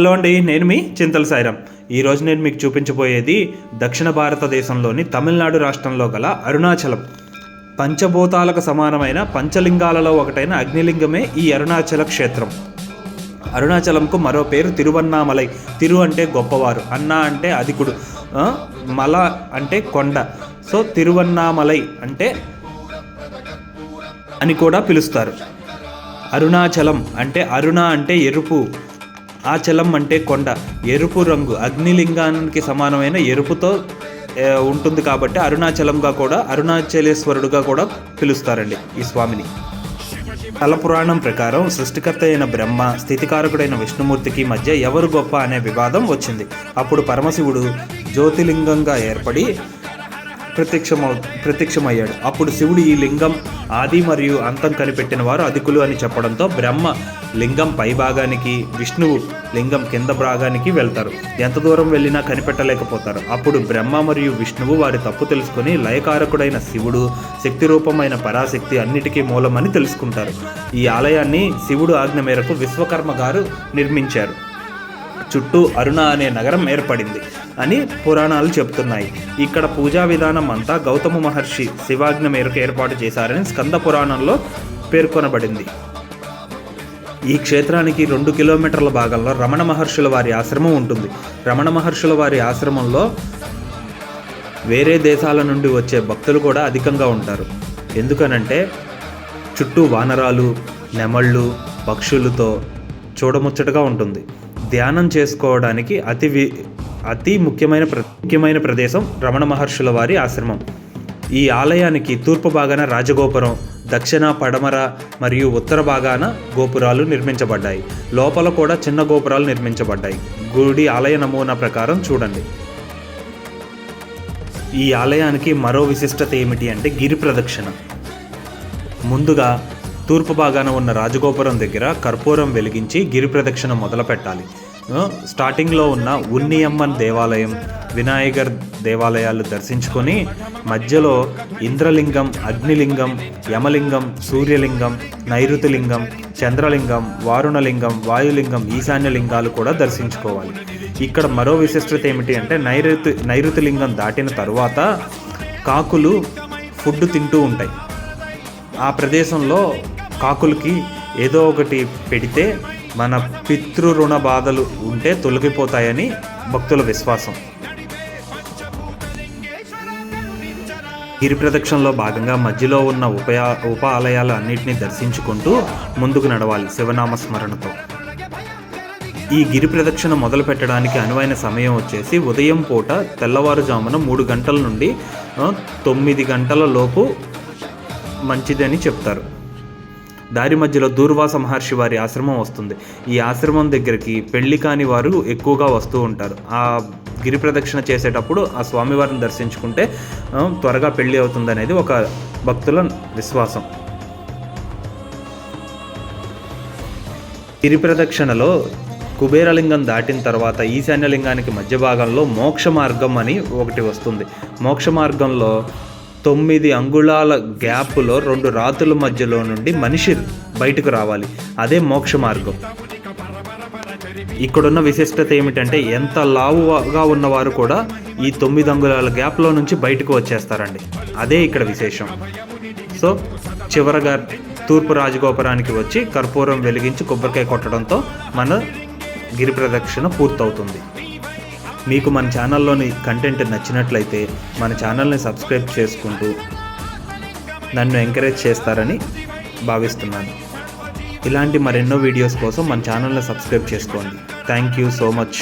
Hello అండి నేను మీ చింతల సాయిరాం. ఈరోజు నేను మీకు చూపించబోయేది దక్షిణ భారతదేశంలోని తమిళనాడు రాష్ట్రంలో గల అరుణాచలం. పంచభూతాలకు సమానమైన పంచలింగాలలో ఒకటైన అగ్నిలింగమే ఈ అరుణాచల క్షేత్రం. అరుణాచలంకు మరో పేరు తిరువన్నామలై. తిరు అంటే గొప్పవారు అన్న అంటే అధికుడు మల అంటే కొండ. సో తిరువన్నామలై అంటే అని కూడా పిలుస్తారు. అరుణాచలం అంటే అరుణ అంటే ఎరుపు. ఆచలం అంటే కొండ. ఎరుపు రంగు అగ్నిలింగానికి సమానమైన ఎరుపుతో ఉంటుంది కాబట్టి అరుణాచలంగా కూడా అరుణాచలేశ్వరుడుగా కూడా పిలుస్తారండి ఈ స్వామిని. తల పురాణం ప్రకారం సృష్టికర్త అయిన బ్రహ్మ స్థితికారకుడైన విష్ణుమూర్తికి మధ్య ఎవరు గొప్ప అనే వివాదం వచ్చింది. అప్పుడు పరమశివుడు జ్యోతిలింగంగా ఏర్పడి ప్రత్యక్షమవు ప్రత్యక్షమయ్యాడు. అప్పుడు శివుడు ఈ లింగం ఆది మరియు అంతం కనిపెట్టిన వారు అధికులు అని చెప్పడంతో బ్రహ్మ లింగం పై భాగానికి విష్ణువు లింగం కింద భాగానికి వెళ్తారు. ఎంత దూరం వెళ్ళినా కనిపెట్టలేకపోతారు. అప్పుడు బ్రహ్మ మరియు విష్ణువు వారి తప్పు తెలుసుకుని లయకారకుడైన శివుడు శక్తి రూపమైన పరాశక్తి అన్నిటికీ మూలమని తెలుసుకుంటారు. ఈ ఆలయాన్ని శివుడు ఆజ్ఞ మేరకు విశ్వకర్మ గారు నిర్మించారు. చుట్టూ అరుణ అనే నగరం ఏర్పడింది అని పురాణాలు చెప్తున్నాయి. ఇక్కడ పూజా విధానం అంతా గౌతమ మహర్షి శివాజ్ఞ మేరకు ఏర్పాటు చేశారని స్కంద పురాణంలో పేర్కొనబడింది. ఈ క్షేత్రానికి రెండు కిలోమీటర్ల భాగంలో రమణ మహర్షుల వారి ఆశ్రమం ఉంటుంది. రమణ మహర్షుల వారి ఆశ్రమంలో వేరే దేశాల నుండి వచ్చే భక్తులు కూడా అధికంగా ఉంటారు. ఎందుకనంటే చుట్టూ వానరాలు నెమళ్ళు పక్షులతో చూడముచ్చటగా ఉంటుంది. ధ్యానం చేసుకోవడానికి అతి వి అతి ముఖ్యమైన ప్ర ముఖ్యమైన ప్రదేశం రమణ మహర్షుల వారి ఆశ్రమం. ఈ ఆలయానికి తూర్పు భాగాన రాజగోపురం దక్షిణ పడమర మరియు ఉత్తర భాగాన గోపురాలు నిర్మించబడ్డాయి. లోపల కూడా చిన్న గోపురాలు నిర్మించబడ్డాయి. గుడి ఆలయ నమూనా ప్రకారం చూడండి. ఈ ఆలయానికి మరో విశిష్టత ఏమిటి అంటే గిరి ప్రదక్షిణ. ముందుగా తూర్పు భాగాన ఉన్న రాజగోపురం దగ్గర కర్పూరం వెలిగించి గిరి ప్రదక్షిణ మొదలు పెట్టాలి స్టార్టింగ్లో ఉన్న ఉన్నియమ్మన్ దేవాలయం వినాయకర్ దేవాలయాలు దర్శించుకొని మధ్యలో ఇంద్రలింగం అగ్నిలింగం యమలింగం సూర్యలింగం నైరుతిలింగం చంద్రలింగం వారుణలింగం వాయులింగం ఈశాన్యలింగాలు కూడా దర్శించుకోవాలి. ఇక్కడ మరో విశిష్టత ఏమిటి అంటే నైరుతి నైరుతిలింగం దాటిన తరువాత కాకులు ఫుడ్ తింటూ ఉంటాయి. ఆ ప్రదేశంలో కాకులకి ఏదో ఒకటి పెడితే మన పితృ రుణ బాధలు ఉంటే తొలగిపోతాయని భక్తుల విశ్వాసం. గిరి ప్రదక్షిణలో భాగంగా మధ్యలో ఉన్న ఉపయా ఉప ఆలయాలు అన్నింటినీ దర్శించుకుంటూ ముందుకు నడవాలి శివనామ స్మరణతో. ఈ గిరి ప్రదక్షిణ మొదలు పెట్టడానికి అనువైన సమయం వచ్చేసి ఉదయం పూట తెల్లవారుజామున మూడు గంటల నుండి తొమ్మిది గంటల లోపు మంచిదని చెప్తారు. దారి మధ్యలో దూర్వాస మహర్షి వారి ఆశ్రమం వస్తుంది. ఈ ఆశ్రమం దగ్గరికి పెళ్ళి కాని వారు ఎక్కువగా వస్తూ ఉంటారు. ఆ గిరి ప్రదక్షిణ చేసేటప్పుడు ఆ స్వామివారిని దర్శించుకుంటే త్వరగా పెళ్ళి అవుతుంది అనేది ఒక భక్తుల విశ్వాసం. గిరి ప్రదక్షిణలో కుబేరలింగం దాటిన తర్వాత ఈశాన్యలింగానికి మధ్య భాగంలో మోక్ష మార్గం అని ఒకటి వస్తుంది. మోక్ష మార్గంలో తొమ్మిది అంగుళాల గ్యాప్లో రెండు రాతుల మధ్యలో నుండి మనిషి బయటకు రావాలి. అదే మోక్ష మార్గం. ఇక్కడున్న విశిష్టత ఏమిటంటే ఎంత లావుగా ఉన్నవారు కూడా ఈ తొమ్మిది అంగుళాల గ్యాప్లో నుంచి బయటకు వచ్చేస్తారండి. అదే ఇక్కడ విశేషం. సో చివరగా తూర్పు రాజగోపురానికి వచ్చి కర్పూరం వెలిగించి కొబ్బరికాయ కొట్టడంతో మన గిరి ప్రదక్షిణ పూర్తవుతుంది. మీకు మన ఛానల్లోని కంటెంట్ నచ్చినట్లయితే మన ఛానల్ని సబ్స్క్రైబ్ చేసుకుంటూ నన్ను ఎంకరేజ్ చేస్తారని భావిస్తున్నాను. ఇలాంటి మరెన్నో వీడియోస్ కోసం మన ఛానల్ని సబ్స్క్రైబ్ చేసుకోండి. Thank you so much